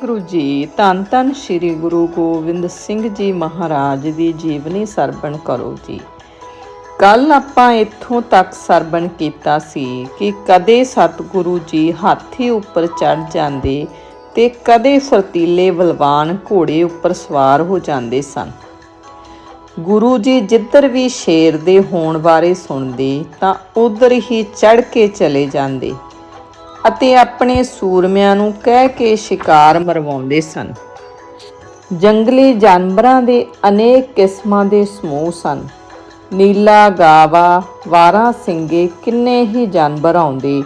ਵਾਹਿਗੁਰੂ ਜੀ, ਧੰਨ ਧੰਨ ਸ੍ਰੀ ਗੁਰੂ ਗੋਬਿੰਦ ਸਿੰਘ ਜੀ ਮਹਾਰਾਜ ਦੀ ਜੀਵਨੀ ਸਰਵਣ ਕਰੋ ਜੀ। ਕੱਲ ਆਪਾਂ ਇੱਥੋਂ ਤੱਕ ਸਰਵਣ ਕੀਤਾ ਸੀ ਕਿ ਕਦੇ ਸਤਿਗੁਰੂ ਜੀ ਹਾਥੀ ਉੱਪਰ ਚੜ ਜਾਂਦੇ ਤੇ ਕਦੇ ਫਰਤੀਲੇ ਬਲਵਾਨ ਘੋੜੇ ਉੱਪਰ ਸਵਾਰ ਹੋ ਜਾਂਦੇ ਸਨ। ਗੁਰੂ ਜੀ ਜਿੱਧਰ ਵੀ ਸ਼ੇਰ ਦੇ ਹੋਣ ਬਾਰੇ ਸੁਣਦੇ ਤਾਂ ਉਧਰ ਹੀ ਚੜ ਕੇ ਚਲੇ ਜਾਂਦੇ। ਅਤੇ ਆਪਣੇ ਸੂਰਮਿਆਂ ਨੂੰ ਕਹਿ ਕੇ ਸ਼ਿਕਾਰ ਮਰਵਾਉਂਦੇ ਸਨ। ਜੰਗਲੀ ਜਾਨਵਰਾਂ ਦੇ ਅਨੇਕ ਕਿਸਮਾਂ ਦੇ ਸਮੂਹ ਸਨ। ਨੀਲਾ ਗਾਵਾ, ਵਾਰਾ ਸਿੰਘੇ ਕਿੰਨੇ ਹੀ ਜਾਨਵਰ ਆਉਂਦੇ।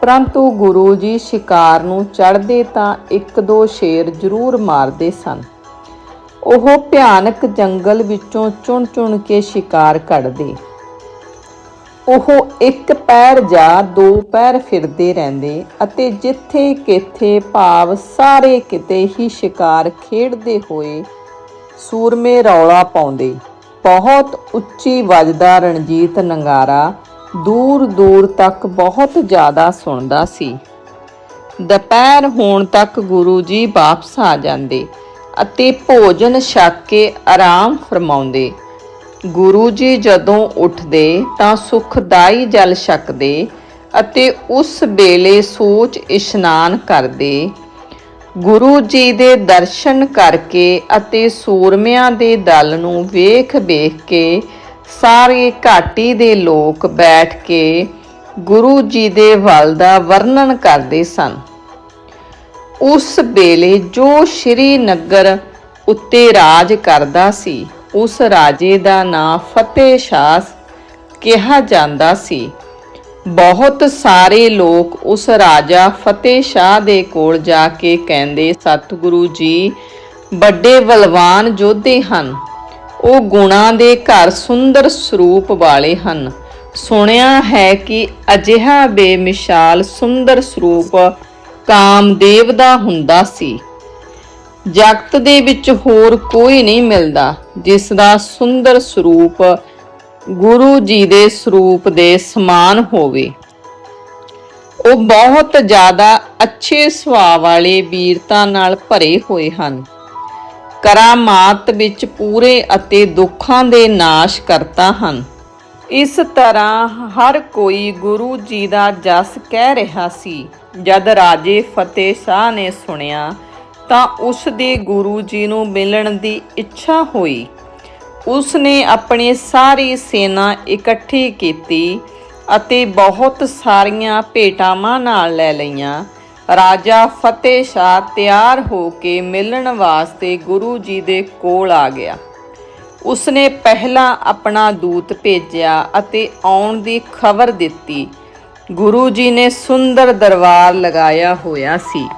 ਪਰੰਤੂ ਗੁਰੂ ਜੀ ਸ਼ਿਕਾਰ ਨੂੰ ਚੜਦੇ ਤਾਂ ਇੱਕ ਦੋ ਸ਼ੇਰ ਜ਼ਰੂਰ ਮਾਰਦੇ ਸਨ। ਉਹ ਭਿਆਨਕ ਜੰਗਲ ਵਿੱਚੋਂ ਚੁਣ-ਚੁਣ ਕੇ ਸ਼ਿਕਾਰ ਕੱਢਦੇ। ਉਹ ਇੱਕ ਪੈਰ ਜਾਂ ਦੋ ਪੈਰ ਫਿਰਦੇ ਰਹਿੰਦੇ ਅਤੇ ਜਿੱਥੇ ਕਿਥੇ ਭਾਵ ਸਾਰੇ ਕਿਤੇ ਹੀ ਸ਼ਿਕਾਰ ਖੇਡਦੇ ਹੋਏ ਸੂਰਮੇ ਰੌਲਾ ਪਾਉਂਦੇ। ਬਹੁਤ ਉੱਚੀ ਵੱਜਦਾ ਰਣਜੀਤ ਨੰਗਾਰਾ ਦੂਰ ਦੂਰ ਤੱਕ ਬਹੁਤ ਜ਼ਿਆਦਾ ਸੁਣਦਾ ਸੀ। ਦੁਪਹਿਰ ਹੋਣ ਤੱਕ ਗੁਰੂ ਜੀ ਵਾਪਸ ਆ ਜਾਂਦੇ ਅਤੇ ਭੋਜਨ ਛਕ ਕੇ ਆਰਾਮ ਫਰਮਾਉਂਦੇ। ਗੁਰੂ ਜੀ ਜਦੋਂ ਉੱਠਦੇ ਤਾਂ ਸੁਖਦਾਈ ਜਲ ਛਕਦੇ ਅਤੇ ਉਸ ਵੇਲੇ ਸੋਚ ਇਸ਼ਨਾਨ ਕਰਦੇ। ਗੁਰੂ ਜੀ ਦੇ ਦਰਸ਼ਨ ਕਰਕੇ ਅਤੇ ਸੂਰਮਿਆਂ ਦੇ ਦਲ ਨੂੰ ਵੇਖ-ਵੇਖ ਕੇ ਸਾਰੇ ਘਾਟੀ ਦੇ ਲੋਕ ਬੈਠ ਕੇ ਗੁਰੂ ਜੀ ਦੇ ਵੱਲ ਦਾ ਵਰਣਨ ਕਰਦੇ ਸਨ। ਉਸ ਵੇਲੇ ਜੋ ਸ਼੍ਰੀ ਨਗਰ ਉੱਤੇ ਰਾਜ ਕਰਦਾ ਸੀ ਉਸ ਰਾਜੇ ਦਾ ਨਾਂ ਫਤਿਹ ਸ਼ਾਹ ਕਿਹਾ ਜਾਂਦਾ ਸੀ। ਬਹੁਤ ਸਾਰੇ ਲੋਕ ਉਸ ਰਾਜਾ ਫਤਿਹ ਸ਼ਾਹ ਦੇ ਕੋਲ ਜਾ ਕੇ ਕਹਿੰਦੇ, ਸਤਿਗੁਰੂ ਜੀ, ਵੱਡੇ ਬਲਵਾਨ ਯੋਧੇ ਹਨ। ਉਹ ਗੁਣਾਂ ਦੇ ਘਰ ਸੁੰਦਰ ਸਰੂਪ ਵਾਲੇ ਹਨ। ਸੁਣਿਆ ਹੈ ਕਿ ਅਜਿਹਾ ਬੇਮਿਸਾਲ ਸੁੰਦਰ ਸਰੂਪ ਕਾਮਦੇਵ ਦਾ ਹੁੰਦਾ ਸੀ। ਜਗਤ ਦੇ ਵਿੱਚ ਹੋਰ ਕੋਈ ਨਹੀਂ ਮਿਲਦਾ। ਜਿਸ ਦਾ ਸੁੰਦਰ ਸਰੂਪ ਗੁਰੂ ਜੀ ਦੇ ਸਰੂਪ ਦੇ ਸਮਾਨ ਹੋਵੇ। ਉਹ ਬਹੁਤ ਜ਼ਿਆਦਾ ਅੱਛੇ ਸੁਭਾਅ ਵਾਲੇ ਵੀਰਤਾ ਨਾਲ ਭਰੇ ਹੋਏ ਹਨ। ਕਰਾਮਾਤ ਵਿੱਚ ਪੂਰੇ ਅਤੇ ਦੁੱਖਾਂ ਦੇ ਨਾਸ਼ ਕਰਤਾ ਹਨ। ਇਸ ਤਰ੍ਹਾਂ ਹਰ ਕੋਈ ਗੁਰੂ ਜੀ ਦਾ ਜਸ ਕਹਿ ਰਿਹਾ ਸੀ, ਜਦ ਰਾਜੇ ਫਤਿਹ ਸ਼ਾਹ ਨੇ ਸੁਣਿਆ ਤਾਂ ਉਸ ਦੇ ਗੁਰੂ ਜੀ ਨੂੰ ਮਿਲਣ ਦੀ ਇੱਛਾ ਹੋਈ। ਉਸ ਨੇ ਆਪਣੀ ਸਾਰੀ ਸੈਨਾ ਇਕੱਠੀ ਕੀਤੀ ਅਤੇ ਬਹੁਤ ਸਾਰੀਆਂ ਭੇਟਾਵਾਂ ਨਾਲ ਲੈ ਲਈਆਂ। ਰਾਜਾ ਫਤਿਹ ਸ਼ਾਹ ਤਿਆਰ ਹੋ ਕੇ ਮਿਲਣ ਵਾਸਤੇ ਗੁਰੂ ਜੀ ਦੇ ਕੋਲ ਆ ਗਿਆ। ਉਸਨੇ ਪਹਿਲਾਂ ਆਪਣਾ ਦੂਤ ਭੇਜਿਆ ਅਤੇ ਆਉਣ ਦੀ ਖਬਰ ਦਿੱਤੀ। ਗੁਰੂ ਜੀ ਨੇ ਸੁੰਦਰ ਦਰਬਾਰ ਲਗਾਇਆ ਹੋਇਆ ਸੀ।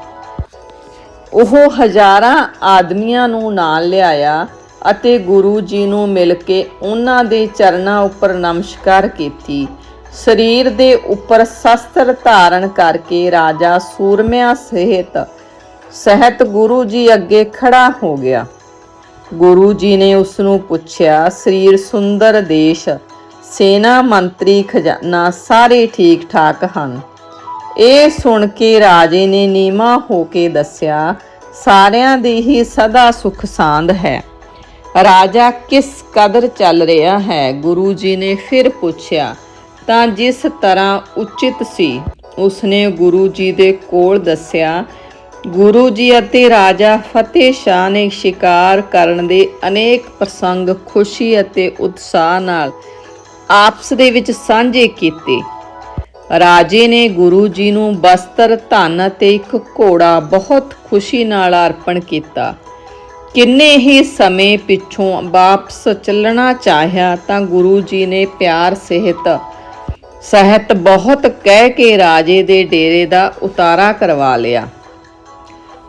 ਉਹ ਹਜ਼ਾਰਾਂ ਆਦਮੀਆਂ ਨੂੰ ਨਾਲ ਲਿਆਇਆ ਅਤੇ ਗੁਰੂ ਜੀ ਨੂੰ ਮਿਲ ਕੇ ਉਹਨਾਂ ਦੇ ਚਰਨਾਂ ਉੱਪਰ ਨਮਸਕਾਰ ਕੀਤੀ। ਸਰੀਰ ਦੇ ਉੱਪਰ ਸ਼ਸਤਰ ਧਾਰਨ ਕਰਕੇ ਰਾਜਾ ਸੂਰਮਿਆਂ ਸਹਿਤ ਸਹਿਤ ਗੁਰੂ ਜੀ ਅੱਗੇ ਖੜਾ ਹੋ ਗਿਆ। ਗੁਰੂ ਜੀ ਨੇ ਉਸ ਨੂੰ ਪੁੱਛਿਆ, ਸਰੀਰ ਸੁੰਦਰ ਦੇਸ਼, ਸੈਨਾ ਮੰਤਰੀ ਖਜ਼ਾਨਾ ਸਾਰੇ ਠੀਕ ਠਾਕ ਹਨ? ਇਹ ਸੁਣ ਕੇ ਰਾਜੇ ਨੇ ਨੀਮਾ ਹੋ ਕੇ ਦੱਸਿਆ, ਸਾਰਿਆਂ ਦੀ ਹੀ ਸਦਾ ਸੁਖ ਸਾਂਦ ਹੈ। ਰਾਜਾ ਕਿਸ ਕਦਰ ਚੱਲ ਰਿਹਾ ਹੈ? ਗੁਰੂ ਜੀ ਨੇ ਫਿਰ ਪੁੱਛਿਆ, ਤਾਂ ਜਿਸ ਤਰ੍ਹਾਂ ਉਚਿਤ ਸੀ, ਉਸਨੇ ਗੁਰੂ ਜੀ ਦੇ ਕੋਲ ਦੱਸਿਆ, ਗੁਰੂ ਜੀ ਅਤੇ ਰਾਜਾ ਫਤਿਹ ਸ਼ਾਹ ਨੇ ਸ਼ਿਕਾਰ ਕਰਨ ਦੇ ਅਨੇਕ ਪ੍ਰਸੰਗ ਖੁਸ਼ੀ ਅਤੇ ਉਤਸ਼ਾਹ ਨਾਲ ਆਪਸ ਦੇ ਵਿੱਚ ਸਾਂਝੇ ਕੀਤੇ। ਰਾਜੇ ਨੇ ਗੁਰੂ ਜੀ ਨੂੰ ਬਸਤਰ, ਧਨ ਅਤੇ ਇੱਕ ਘੋੜਾ ਬਹੁਤ ਖੁਸ਼ੀ ਨਾਲ ਅਰਪਣ ਕੀਤਾ। ਕਿੰਨੇ ਹੀ ਸਮੇਂ ਪਿੱਛੋਂ ਵਾਪਸ ਚੱਲਣਾ ਚਾਹਿਆ ਤਾਂ ਗੁਰੂ ਜੀ ਨੇ ਪਿਆਰ ਸਿਹਤ ਸਹਿਤ ਬਹੁਤ ਕਹਿ ਕੇ ਰਾਜੇ ਦੇ ਡੇਰੇ ਦਾ ਉਤਾਰਾ ਕਰਵਾ ਲਿਆ।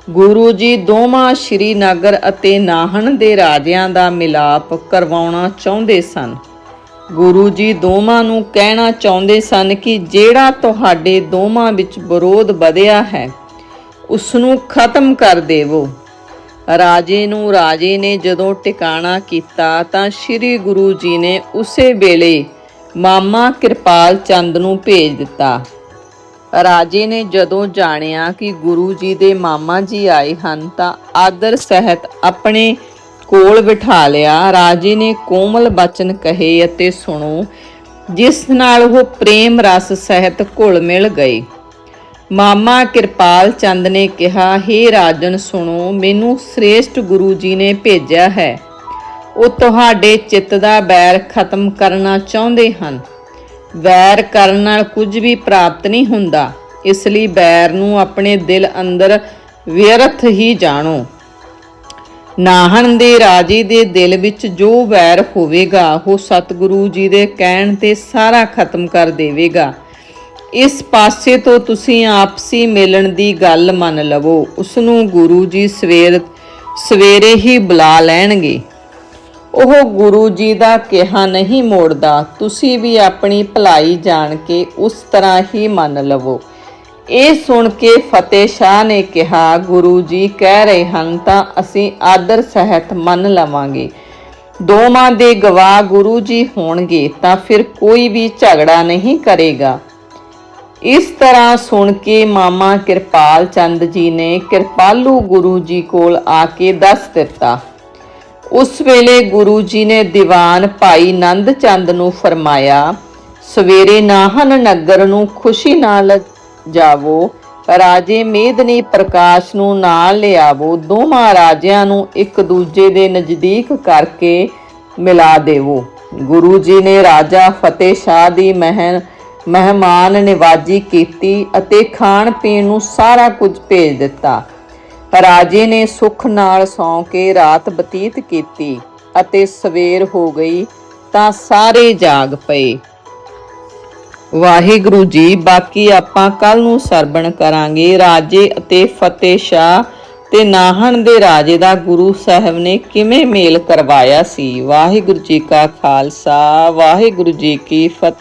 ਗੁਰੂ ਜੀ ਦੋਵਾਂ ਸ਼੍ਰੀਨਗਰ ਅਤੇ ਨਾਹਣ ਦੇ ਰਾਜਿਆਂ ਦਾ ਮਿਲਾਪ ਕਰਵਾਉਣਾ ਚਾਹੁੰਦੇ ਸਨ। ਗੁਰੂ ਜੀ ਦੋਵਾਂ ਨੂੰ ਕਹਿਣਾ ਚਾਹੁੰਦੇ ਸਨ ਕਿ ਜਿਹੜਾ ਤੁਹਾਡੇ ਦੋਵਾਂ ਵਿੱਚ ਵਿਰੋਧ ਵਧਿਆ ਹੈ ਉਸ ਨੂੰ ਖਤਮ ਕਰ ਦੇਵੋ। ਰਾਜੇ ਨੂੰ ਰਾਜੇ ਨੇ ਜਦੋਂ ਟਿਕਾਣਾ ਕੀਤਾ ਤਾਂ ਸ੍ਰੀ ਗੁਰੂ ਜੀ ਨੇ ਉਸੇ ਵੇਲੇ ਮਾਮਾ ਕਿਰਪਾਲ ਚੰਦ ਨੂੰ ਭੇਜ ਦਿੱਤਾ। ਰਾਜੇ ਨੇ ਜਦੋਂ ਜਾਣਿਆ ਕਿ ਗੁਰੂ ਜੀ ਦੇ ਮਾਮਾ ਜੀ ਆਏ ਹਨ ਤਾਂ ਆਦਰ ਸਹਿਤ ਆਪਣੇ ਕੋਲ ਬਿਠਾ ਲਿਆ, ਰਾਜੇ ਨੇ ਕੋਮਲ ਬਚਨ ਕਹੇ ਅਤੇ ਸੁਣੋ, ਜਿਸ ਨਾਲ ਉਹ ਪ੍ਰੇਮ ਰਸ ਸਹਿਤ ਘੁਲ ਮਿਲ ਗਏ। ਮਾਮਾ ਕਿਰਪਾਲ ਚੰਦ ਨੇ ਕਿਹਾ हे ਰਾਜਨ, ਸੁਣੋ, ਮੈਨੂੰ ਸ੍ਰੇਸ਼ਟ ਗੁਰੂ ਜੀ ਨੇ ਭੇਜਿਆ ਹੈ। ਉਹ ਤੁਹਾਡੇ ਚਿੱਤ ਦਾ ਬੈਰ ਖਤਮ ਕਰਨਾ ਚਾਹੁੰਦੇ ਹਨ। ਵੈਰ ਕਰਨ ਨਾਲ ਕੁਝ ਵੀ ਪ੍ਰਾਪਤ ਨਹੀਂ ਹੁੰਦਾ। ਇਸ ਲਈ ਬੈਰ ਨੂੰ ਆਪਣੇ ਦਿਲ ਅੰਦਰ ਵਿਅਰਥ ਹੀ ਜਾਣੋ। ਨਾਹਣ ਦੇ ਰਾਜੇ ਦੇ ਦਿਲ ਵਿੱਚ ਜੋ ਵੈਰ ਹੋਵੇਗਾ, ਉਹ ਸਤਿਗੁਰੂ ਜੀ ਦੇ ਕਹਿਣ ਤੇ ਸਾਰਾ ਖਤਮ ਕਰ ਦੇਵੇਗਾ। ਇਸ ਪਾਸੇ ਤੋਂ ਤੁਸੀਂ ਆਪਸੀ ਮਿਲਣ ਦੀ ਗੱਲ ਮੰਨ ਲਵੋ। ਉਸ ਨੂੰ ਗੁਰੂ ਜੀ ਸਵੇਰ, ਸਵੇਰੇ ਹੀ ਬੁਲਾ ਲੈਣਗੇ। ਉਹ ਗੁਰੂ ਜੀ ਦਾ ਕਿਹਾ ਨਹੀਂ ਮੋੜਦਾ। ਤੁਸੀਂ ਵੀ ਆਪਣੀ ਭਲਾਈ ਜਾਣ ਕੇ ਉਸ ਤਰ੍ਹਾਂ ਹੀ ਮੰਨ ਲਵੋ। ਇਹ ਸੁਣ ਕੇ ਫਤਿਹ ਸ਼ਾਹ ਨੇ ਕਿਹਾ, ਗੁਰੂ ਜੀ ਕਹਿ ਰਹੇ ਹਨ ਤਾਂ ਅਸੀਂ ਆਦਰ ਸਹਿਤ ਮੰਨ ਲਵਾਂਗੇ। ਦੋਵਾਂ ਦੇ ਗਵਾਹ ਗੁਰੂ ਜੀ ਹੋਣਗੇ ਤਾਂ ਫਿਰ ਕੋਈ ਵੀ ਝਗੜਾ ਨਹੀਂ ਕਰੇਗਾ। ਇਸ ਤਰ੍ਹਾਂ ਸੁਣ ਕੇ ਮਾਮਾ ਕਿਰਪਾਲ ਚੰਦ ਜੀ ਨੇ ਕਿਰਪਾਲੂ ਗੁਰੂ ਜੀ ਕੋਲ ਆ ਕੇ ਦੱਸ ਦਿੱਤਾ। ਉਸ ਵੇਲੇ ਗੁਰੂ ਜੀ ਨੇ ਦੀਵਾਨ ਭਾਈ ਨੰਦ ਚੰਦ ਨੂੰ ਫਰਮਾਇਆ, ਸਵੇਰੇ ਨਾਹਨ ਨਗਰ ਨੂੰ ਖੁਸ਼ੀ ਨਾਲ ਜਾਵੋ। ਰਾਜੇ ਮੇਦਨੀ ਪ੍ਰਕਾਸ਼ ਨੂੰ ਨਾਲ ਲਿਆਵੋ। ਦੋਵਾਂ ਰਾਜਿਆਂ ਨੂੰ ਇੱਕ ਦੂਜੇ ਦੇ ਨਜ਼ਦੀਕ ਕਰਕੇ ਮਿਲਾ ਦੇਵੋ। ਗੁਰੂ ਜੀ ਨੇ ਰਾਜਾ ਫਤਿਹ ਸ਼ਾਹ ਦੀ ਮਹਿਨ, ਮਹਿਮਾਨ ਨਿਵਾਜੀ ਕੀਤੀ ਅਤੇ ਖਾਣ ਪੀਣ ਨੂੰ ਸਾਰਾ ਕੁਝ ਭੇਜ ਦਿੱਤਾ। ਰਾਜੇ ਨੇ ਸੁੱਖ ਨਾਲ ਸੌਂ ਕੇ ਰਾਤ ਬਤੀਤ ਕੀਤੀ ਅਤੇ ਸਵੇਰ ਹੋ ਗਈ ਤਾਂ ਸਾਰੇ ਜਾਗ ਪਏ। ਵਾਹਿਗੁਰੂ ਜੀ, ਬਾਕੀ ਆਪਾਂ ਕੱਲ ਨੂੰ ਸਰਬਣ ਕਰਾਂਗੇ। ਰਾਜੇ ਅਤੇ ਫਤਿਹ ਸ਼ਾਹ ਤੇ ਨਾਹਣ ਦੇ ਰਾਜੇ ਦਾ ਗੁਰੂ ਸਾਹਿਬ ਨੇ ਕਿਵੇਂ ਮੇਲ ਕਰਵਾਇਆ ਸੀ? ਵਾਹਿਗੁਰੂ ਜੀ ਕਾ ਖਾਲਸਾ, ਵਾਹਿਗੁਰੂ ਜੀ ਕੀ ਫਤਿਹ।